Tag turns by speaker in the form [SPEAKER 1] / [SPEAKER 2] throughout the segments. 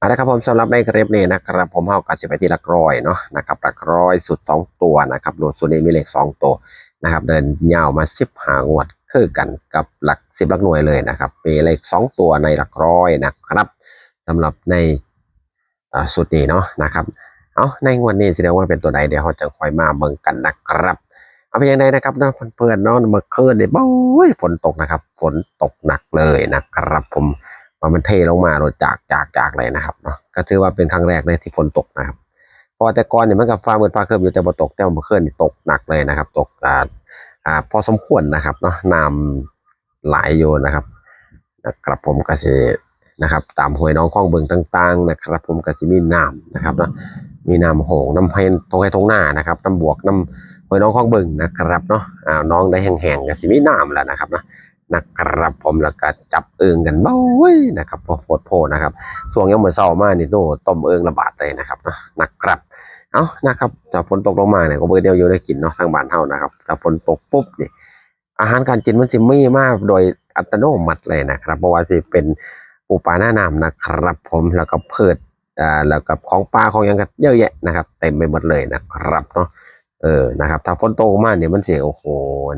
[SPEAKER 1] เอาละครับผมสำหรับในคลิปนี้นะครับผมเอากระสิบไปที่หลักร้อยเนาะนะครับหลักร้อยสุดสองตัวนะครับโดดส่วนนี้มีเลขสองตัวนะครับเดินยาวมาสิบหางวดคือกันกับหลักสิบหลักหน่วยเลยนะครับมีเลขสองตัวในหลักร้อยนะครับสำหรับในสุดนี้เนาะนะครับเอาในงวดนี้แสดงว่าเป็นตัวใดเดี๋ยวเราจะคอยมาเบิ่งกันนะครับเอาเป็นยังไงนะครับเนาะเพื่อนๆเนาะเมื่อคืนเนี่ยโอ้ยฝนตกนะครับฝนตกหนักเลยนะครับผม ว่ามันเทลงมาโดยจากจากจากเลยนะครับเนาะก็ถือว่าเป็นครั้งแรกเลยที่ฝนตกนะครับพราะว่าแต่ก่อนเนี่ยมันกับฟ้ามืดฟ้าเคลือบอยู่แต่บ่ตกแต่ว่าเมื่อนตกหนักเลยนะครับ ตกอ่าอ่าพอสมควรนะครับเนาะน้ำไหลอยู่นะครับนะครับผมก็สินะครับ ตามห้วยน้องคลองเบิงต่างๆ นะครับ ผมก็สิมีน้ำนะครับเนาะมีน้ำโหงน้ำเพนตรงไห้ตรงหน้านะครับน้ำบวกน้ำห้วยน้องคลองเบึงนะครับเนาะอ่าน้องได้แห้งๆก็สิมีน้ำแล้วนะครับเนาะ นะครับผมแล้วก็จับเอิงกันเบ้ยนะครับพอโพดโพนะครับช่วงยังเหมือนเศร้ามากนี่โตต้มเอิงระบาดเลยนะครับนะนะครับเอานะครับถ้าฝนตกลงมาเนี่ยก็เบอร์เดียวอยู่ได้กินเนาะทางบ้านเฮานะครับถ้าฝนตกปุ๊บนี่อาหารการกินมันสิมีมากโดยอัตโนมัติเลยนะครับเพราะว่าสิเป็นปูปลาหน้าน้ำนะครับ ผมแล้วก็เพิดอ่าแล้วกับของปลาของยังกันเยอะแยะนะครับ เต็มไปหมดเลยนะครับเนาะ เออนะครับถ้าฝนตกมากเนี่ยมันเสียโอ้โห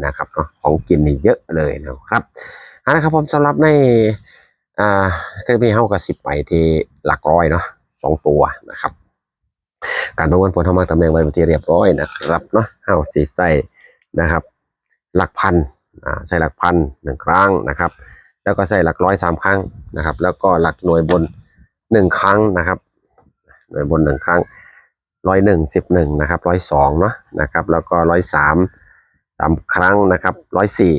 [SPEAKER 1] นะครับเนาะของกินนี่เยอะเลยนะครับเอาละครับผมสำหรับในอ่าเครื่องพี่เฮากับสิบไปที่หลักร้อยเนาะสองตัวนะครับ การประมวลผลทำมาตำแหน่งไว้เป็นที่เรียบร้อยนะครับเนาะเฮาสีใส่นะครับ หลักพันอ่าใส่หลักพันหนึ่งครั้งนะครับ แล้วก็ใส่หลักร้อยสามครั้งนะครับ แล้วก็หลักหน่วยบนหนึ่งครั้งนะครับ หน่วยบนหนึ่งครั้ง ร้อยหนึ่งสิบหนึ่งนะครับร้อยสองเนาะนะครับแล้วก็ร้อยสามสามครั้งนะครับร้อยสี่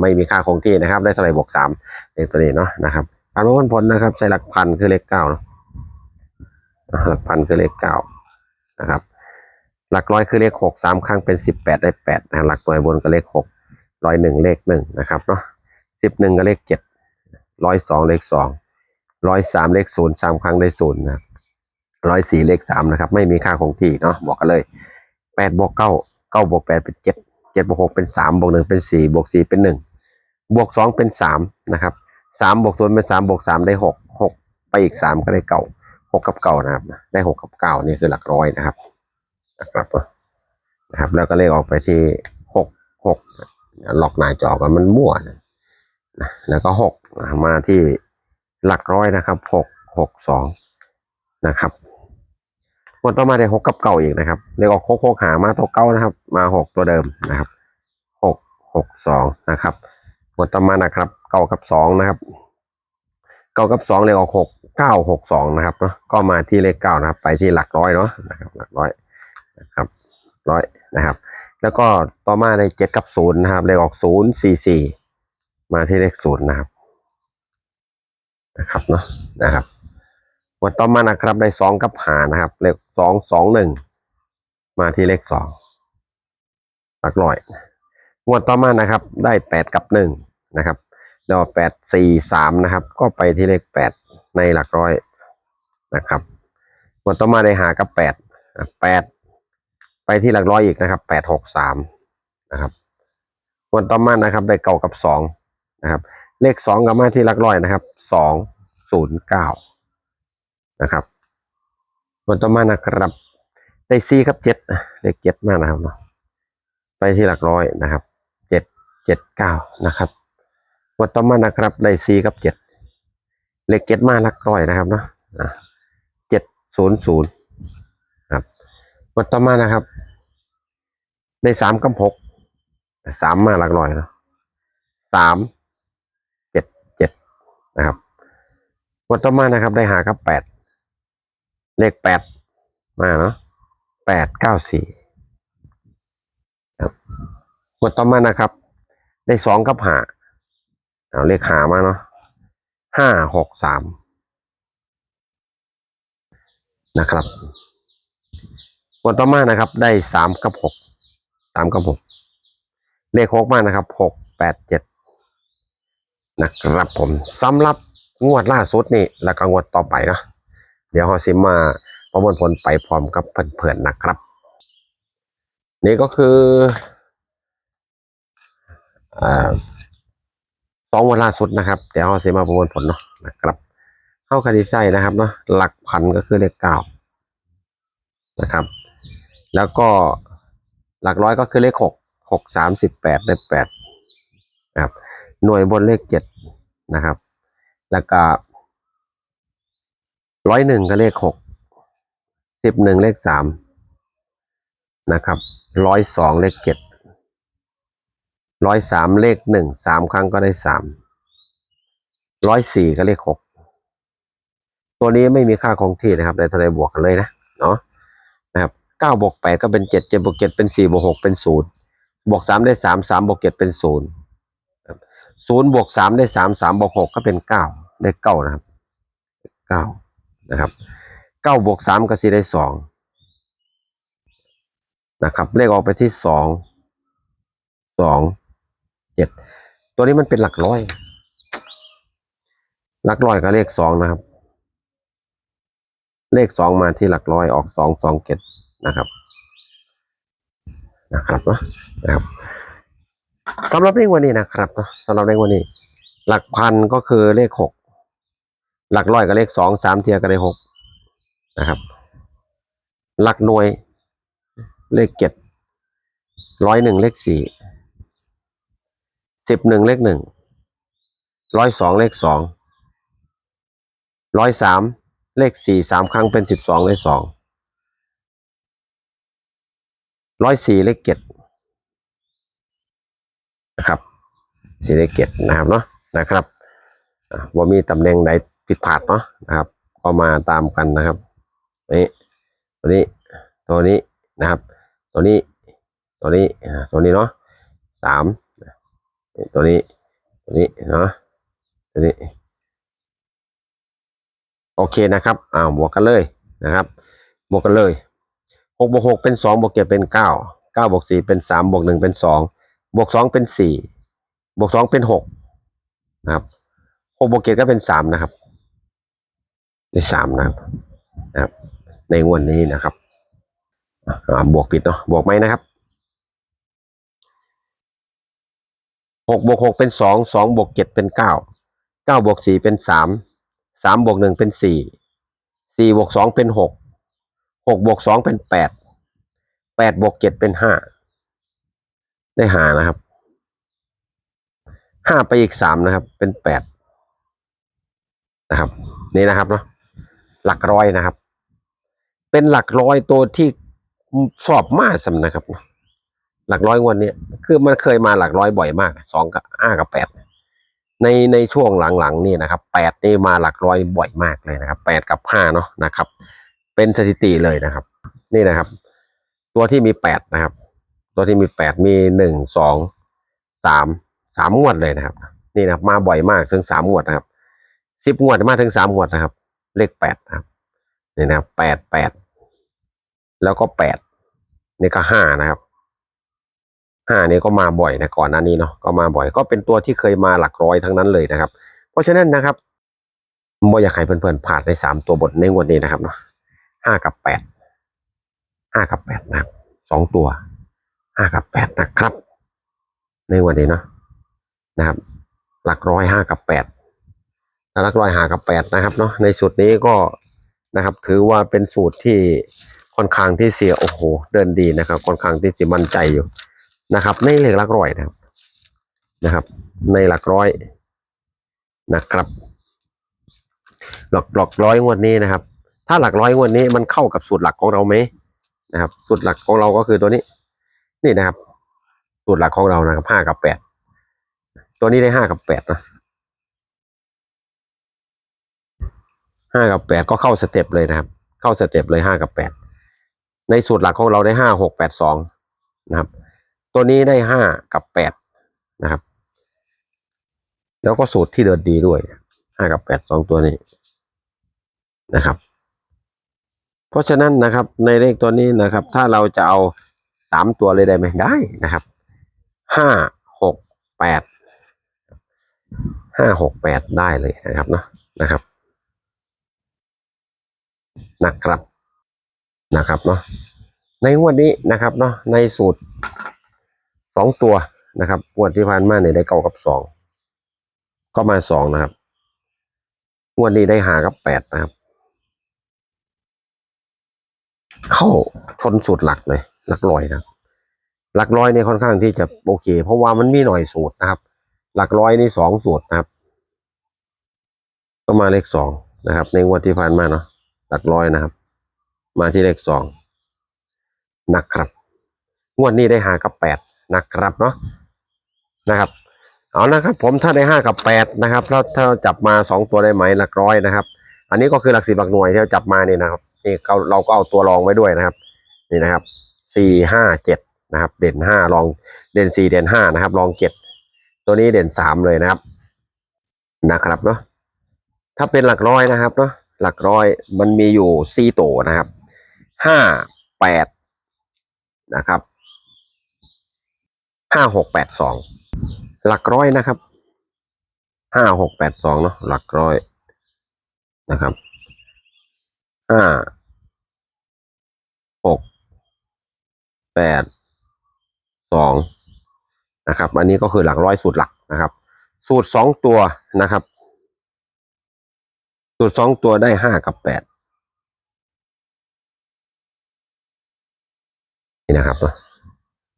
[SPEAKER 1] ไม่มีค่าคงที่นะครับ ได้เท่าไหร่บวกสามในตัวนี้เนาะนะครับการประมวลผลนะครับใช้หลักพันคือเลขเก้าหลักพันคือเลขเก้านะครับ หลักร้อยคือเลขหกสามครั้งเป็นสิบแปดได้แปดนะหลักหน่วยบนก็เลขหกร้อยหนึ่งเลขหนึ่งนะครับเนาะสิบหนึ่งก็เลขเจ็ดร้อยสองเลขสองร้อยสามเลขศูนย์สามครั้งได้ศูนย์นะค ร้อยสี่เลขสามนะครับ ไม่มีค่าคงที่เนาะบอกกันเลยแปดบวกเก้าเก้าบวกแปดเป็นเจ็ดเจ็ดบวกหกเป็นสามบวกหนึ่งเป็นสี่บวกสี่เป็นหนึ่งบวกสองเป็นสามนะครับสามบวกศูนย์เป็นสามบวกสามได้หกหกไปอีกสามก็ได้เก้าหกกับเก้านะครับ ได้หกกับเก้านี่คือหลักร้อยนะครับนะครับนะครับ แล้วก็เลขออกไปที่หกหกล็อกหน้าจอกันมันมั่วนะแล้วก็หกมาที่หลักร้อยนะครับหกหกสองนะครับ วันต่อมาได้หกกับเก่าอีกนะครับเลขออกหกหกหามาตัวเก้านะครับ มาหกตัวเดิมนะครับหกหกสองนะครับวันต่อมานะครับเก้ากับสองนะครับเก้ากับสองเลขออกหกเก้าหกสองนะครับเนาะก็มาที่เลขเก้านะครับ ไปที่หลักร้อยเนาะนะครับ หลักร้อยนะครับร้อยนะครับ แล้วก็ต่อมาในเจ็ดกับศูนย์นะครับเลขออกศูนย์สี่สี่มาที่เลขศูนย์นะครับ นะครับเนาะนะครับ งวดต่อมานะครับได้สองกับหานะครับ เลขสองสองหนึ่งมาที่เลขสองหลักร้อยงวดต่อมานะครับ ได้แปดกับหนึ่งนะครับแล้วแปดสี่สามนะครับ ก็ไปที่เลขแปดในหลักร้อยนะครับงวดต่อมาได้หากับแปดแปดไปที่หลักร้อยอีกนะครับแปดหกสามนะครับงวดต่อมานะครับ ได้เก้ากับสองนะครับ เลขสองกับมาที่หลักร้อยนะครับสองศูนย์เก้า นะครับส่วนต่อมานะครับ ได้ซีครับเจ็ดเลขเจ็ดมากนะครับเนาะไปที่หลักร้อยนะครับเจ็ดเจ็ดเก้านะครับส่วนต่อมานะครับ ได้ซีครับเจ็ดเลขเจ็ดมากหลักร้อยนะครับเนาะเจ็ดศูนย์ศูนย์ครับส่วนต่อมานะครับ ได้สามกับหกสามมาหลักร้อยเนาะสามเจ็ดเจ็ดนะครับส่วนต่อมานะครับ ได้หากับแปด เลขแปดมาเนาะแปดเก้าสี่ครับหมดต่อมานะครับ ได้สองกับหาเอาเลขหามาเนาะห้าหกสามนะครับหมดต่อมานะครับ ได้สามกับหกสามกับหกเลขหกมานะครับหกแปดเจ็ดนะครับผมสำหรับงวดล่าสุดนี่ แล้วก็งวดต่อไปเนาะ เดี๋ยวเราสิมาประมวลผลไปพร้อมกับเพื่อนๆนะครับ นี่ก็คืออสองวันล่าสุดนะครับ เดี๋ยวเราสิมาประมวลผลเนาะนะครับเข้าคดีไส้นะครับเนาะหลักพันก็คือเลขเก้านะครับ แล้วก็หลักร้อยก็คือเลขหกหกสามสิบแปดได้แปดนะครับ หน่วยบนเลขเจ็ดนะครับ แล้วก็ ร้อยหนึ่งก็เลขหกสิบหนึ่งเลขสามนะครับร้อยสองเลขเจ็ดร้อยสามเลขหนึ่งสามครั้งก็ได้สามร้อยสี่ก็เลขหกตัวนี้ไม่มีค่าคงที่นะครับในทะเลบวกกันเลยนะเนาะนะครับเก้าบวกแปดก็เป็นเจ็ดเจ็ดบวกเจ็ดเป็นสี่บวกหกเป็นศูนย์บวกสามได้สามสามบวกเจ็ดเป็นศูนย์ศูนย์บวกสามได้สามสามบวกหกก็เป็นเก้าได้เก้านะครับเก้า นะครับเก้าบวกสามก็สี่ได้สองนะครับเลขออกไปที่สองสองเจ็ดตัวนี้มันเป็นหลักร้อย หลักร้อยก็เลขสองนะครับ เลขสองมาที่หลักร้อยออกสองสองเจ็ดนะครับนะครับเนาะนะครับสำหรับเลขวันนี้นะครับเนาะสำหรับเลขวันนี้ หลักพันก็คือเลขหก หลักร้อยก็เลขสองสามเทียก็ได้หกนะครับ หลักหน่วย เลขเจ็ดร้อยหนึ่งเลขสี่สิบหนึ่งเลขหนึ่งร้อยสองเลขสองร้อยสามเลขสี่สามครั้งเป็นสิบสองเลขสองร้อยสี่เลขเจ็ดนะครับสี่เลขเจ็ดนะครับเนาะนะครับว่ามีตำแหน่งใด ผิดพลาดเนาะนะครับก็มาตามกันนะครับนี่ตัวนี้ตัวนี้นะครับ ตัวนี้ตัวนี้ตัวนี้เนาะสามตัวนี้ตัวนี้เนาะตัวนี้โอเคนะครับอ้าวบวกกันเลยนะครับบวกกันเลยหกบวกหกเป็นสองบวกเจ็ดเป็นเก้าเก้าบวกสี่เป็นสามบวกหนึ่งเป็นสองบวกสองเป็นสี่บวกสองเป็นหกนะครับหกบวกเจ็ดก็เป็นสามนะครับ ได้สามนะครับนะครับ ในงวดนนี้นะครับอ่าบวกผิดเนาะบวกไหมนะครับหกบวกหกเป็นสองสองบวกเจ็ดเป็นเก้าเก้าบวกสี่เป็นสามสามบวกหนึ่งเป็นสี่สี่บวกสองเป็นหกหกบวกสองเป็นแปดแปดบวกเจ็ดเป็นห้าได้หานะครับห้าไปอีกสามนะครับ เป็นแปดนะครับ นี่นะครับเนาะ หลักร้อยนะครับ เป็นหลักร้อยตัวที่สอบมากสำนะครับ หลักร้อยวันนี้คือมันเคยมาหลักร้อยบ่อยมากสองกับห้ากับแปดในในช่วงหลังๆนี่นะครับแปดนี่มาหลักร้อยบ่อยมากเลยนะครับแปดกับห้าเนาะนะครับ เป็นสถิติเลยนะครับ นี่นะครับ ตัวที่มีแปดนะครับ ตัวที่มีแปดมีหนึ่งสองสามสามงวดเลยนะครับ นี่นะมาบ่อยมากถึงสามงวดนะครับสิบงวดมาถึงสามงวดนะครับ เลขแปดนะครับนี่นะแปดแปดแล้วก็แปดนี่ก็ห้านะครับห้านี่ก็มาบ่อยนะก่อนหน้านี้เนาะก็มาบ่อยก็เป็นตัวที่เคยมาหลักร้อยทั้งนั้นเลยนะครับ เพราะฉะนั้นนะครับบ่อยากให้เพื่อนๆผ่านในสามตัวบทในวดนี้นะครับเนาะห้ากับแปดห้ากับแปดนะครับสองตัวห้ากับแปดนะครับ ในวันนี้เนาะนะครับ หลักร้อยห้ากับแปด ลักร้อยหากับแปดนะครับเนาะในสูตรนี้ก็นะครับ ถือว่าเป็นสูตรที่ค่อนข้างที่เสียโอ้โหเดินดีนะครับ ค่อนข้างที่จะมั่นใจอยู่นะครับ ในเลขหลักร้อยนะครับนะครับ ในหลักร้อยนะครับหลักหลักร้อยงวดนี้นะครับ ถ้าหลักร้อยงวดนี้มันเข้ากับสูตรหลักของเราไหมนะครับ สูตรหลักของเราก็คือตัวนี้ นี่นะครับ สูตรหลักของเรานะครับห้ากับแปดตัวนี้ได้ห้ากับแปดนะ ห้ากับแปดก็เข้าสเต็ปเลยนะครับ เข้าสเต็ปเลยห้ากับแปดในสูตรหลักของเราได้ห้าหกแปดสองนะครับ ตัวนี้ได้ห้ากับแปดนะครับ แล้วก็สูตรที่เดินดีด้วยห้ากับแปดสองตัวนี้นะครับ เพราะฉะนั้นนะครับในเลขตัวนี้นะครับ ถ้าเราจะเอาสามตัวเลยได้ไหมได้นะครับห้าหกแปดห้าหกแปดได้เลยนะครับเนาะนะครับ นะครับนะครับเนาะในงวดนี้นะครับเนาะในสูตรสองตัวนะครับงวดที่ผ่านมาเนี่ยได้เก้ากับสองก็มาสองนะครับงวดนี้ได้หากับแปดนะครับ เข้าชนสูตรหลักเลยหลักร้อยนะหลักร้อยนี่ค่อนข้างที่จะโอเค เพราะว่ามันมีหน่อยสูตรนะครับ หลักร้อยนี่สองสูตรนะครับ ก็มาเลขสองนะครับ ในงวดที่ผ่านมาเนาะ หลักร้อยนะครับ มาที่เลขสองนะครับงวดนี้ได้หากับแปดนะครับเนาะนะครับ เอานะครับ ผมถ้าได้ห้ากับแปดนะครับแล้วถ้าจับมาสองตัวได้ไหมหลักร้อยนะครับ อันนี้ก็คือหลักสิบหลักหน่วยที่เราจับมานี่นะครับนี่เราเราก็เอาตัวรองไว้ด้วยนะครับ นี่นะครับสี่ห้าเจ็ดนะครับ เด่นห้ารองเด่นสี่เด่นห้านะครับรองเจ็ดตัวนี้เด่นสามเลยนะครับนะครับเนาะถ้าเป็นหลักร้อยนะครับเนาะ หลักร้อยมันมีอยู่สี่ตัวนะครับห้าแปดนะครับห้าหกแปดสองหลักร้อยนะครับห้าหกแปดสองเนาะหลักร้อยนะครับห้าหกแปดสองนะครับ อันนี้ก็คือหลักร้อยสูตรหลักนะครับ สูตรสองตัวนะครับ ตรสองตัวได้ห้ากับแปดนี่นะครับ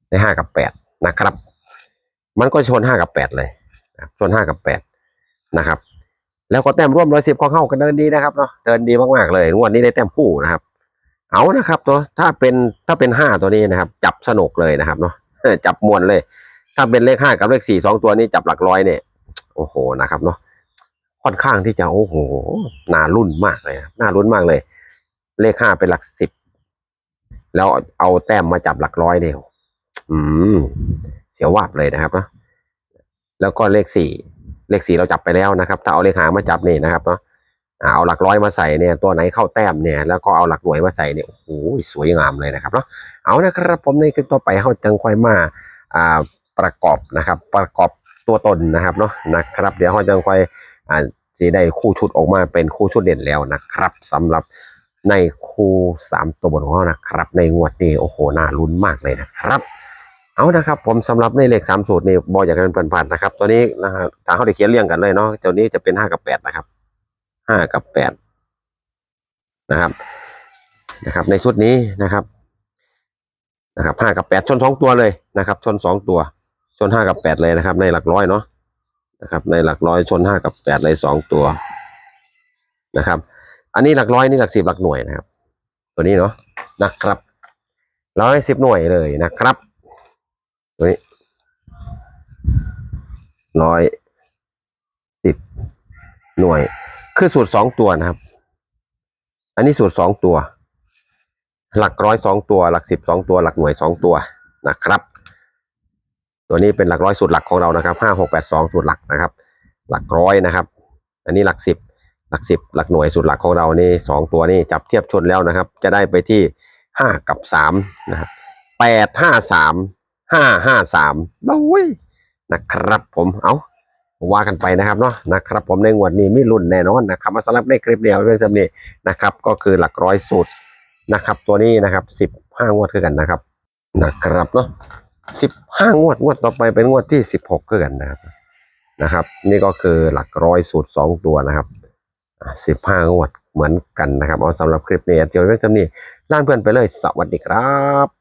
[SPEAKER 1] ได้ห้ากับแปดนะครับ มันก็ชนห้ากับแปดเลยชนห้ากับแปดนะครับ แล้วก็แต้มร่วมร้อยสิบของเข้ากันเดินดีนะครับเนาะเดินดีมากๆเลยงวดนี้ได้แต้มคู่นะครับ เอานะครับตัวถ้าเป็นถ้าเป็นห้าตัวนี้นะครับ จับสนุกเลยนะครับเนาะจับมวนเลย ถ้าเป็นเลขห้ากับเลขสี่สองตัวนี้จับหลักร้อยเนี่ยโอ้โหนะครับเนาะ ค่อนข้างที่จะโอ้โหน่ารุ่นมากเลยนะน่ารุ่นมากเลย เลขห้าเป็นหลักสิบแล้วเอาแต้มมาจับหลักร้อยเนี่ยอืม เสียววาบเลยนะครับเนาะแล้วก็เลขสี่เลขสี่เราจับไปแล้วนะครับ ถ้าเอาเลขหางมาจับนี่นะครับเนาะเอาหลักร้อยมาใส่เนี่ย ตัวไหนเข้าแต้มเนี่ย แล้วก็เอาหลักหน่วยมาใส่เนี่ยโอ้โหสวยงามเลยนะครับเนาะเอานะครับผมในคลิปต่อไปเขาจังค่อยมาอ่าประกอบนะครับ ประกอบตัวตนนะครับเนาะนะครับ เดี๋ยวเราจะค่อย อ่าสีได้คู่ชุดออกมาเป็นคู่ชุดเด่นแล้วนะครับสำหรับในคู่สามตัวบนของเรานะครับ ในงวดนี้โอ้โหน่าลุ้นมากเลยนะครับเอานะครับผมสำหรับในเลขสามสูตรนี่บอยากกันเป็นผ่านๆนะครับ ตัวนี้นะฮะทางเขาได้เขียนเรียงกันเลยเนาะตัวนี้จะเป็นห้ากับแปดนะครับห้ากับแปดนะครับนะครับ ในชุดนี้นะครับนะครับห้ากับแปดชนสองตัวเลยนะครับ ชนสองตัว ชนห้ากับแปดเลยนะครับ ในหลักร้อยเนาะ นะครับ ในหลักร้อยชนห้ากับแปดเลยสองตัวนะครับ อันนี้หลักร้อยนี่หลักสิบหลักหน่วยนะครับ ตัวนี้เนาะนะครับร้อยสิบหน่วยเลยนะครับตัวนี้ร้อยสิบหน่วย คือสูตรสองตัวนะครับ อันนี้สูตรสองตัว หลักร้อยสองตัว หลักสิบสองตัว หลักหน่วยสองตัวนะครับ ตัวนี้เป็นหลักร้อยสูตรหลักของเรานะครับห้าหกแปดสองสูตรหลักนะครับ หลักร้อยนะครับ อันนี้หลักสิบหลักสิบหลักหน่วยสูตรหลักของเรานี่สองตัวนี่จับเทียบชนแล้วนะครับ จะได้ไปที่ห้ากับสามนะครับแปดห้าสามห้าห้าสามโอ้ยนะครับผมเอาว่ากันไปนะครับเนาะนะครับ ผมในงวดนี้มีรุ่นแน่นอนนะครับมาสำหรับในคลิปเดียวเรื่องจำนี้นะครับ ก็คือหลักร้อยสูตรนะครับ ตัวนี้นะครับสิบห้างวดคือกันนะครับนะครับเนาะ สิบห้างวดงวดต่อไปเป็นงวดที่สิบหกคือกันนะครับนะครับ นี่ก็คือหลักร้อยสูตรสองตัวนะครับสิบห้างวดเหมือนกันนะครับเอาสำหรับคลิปนี้เดี๋ยวเรื่องจำนี้ล่านเพื่อนไปเลยสวัสดีครับ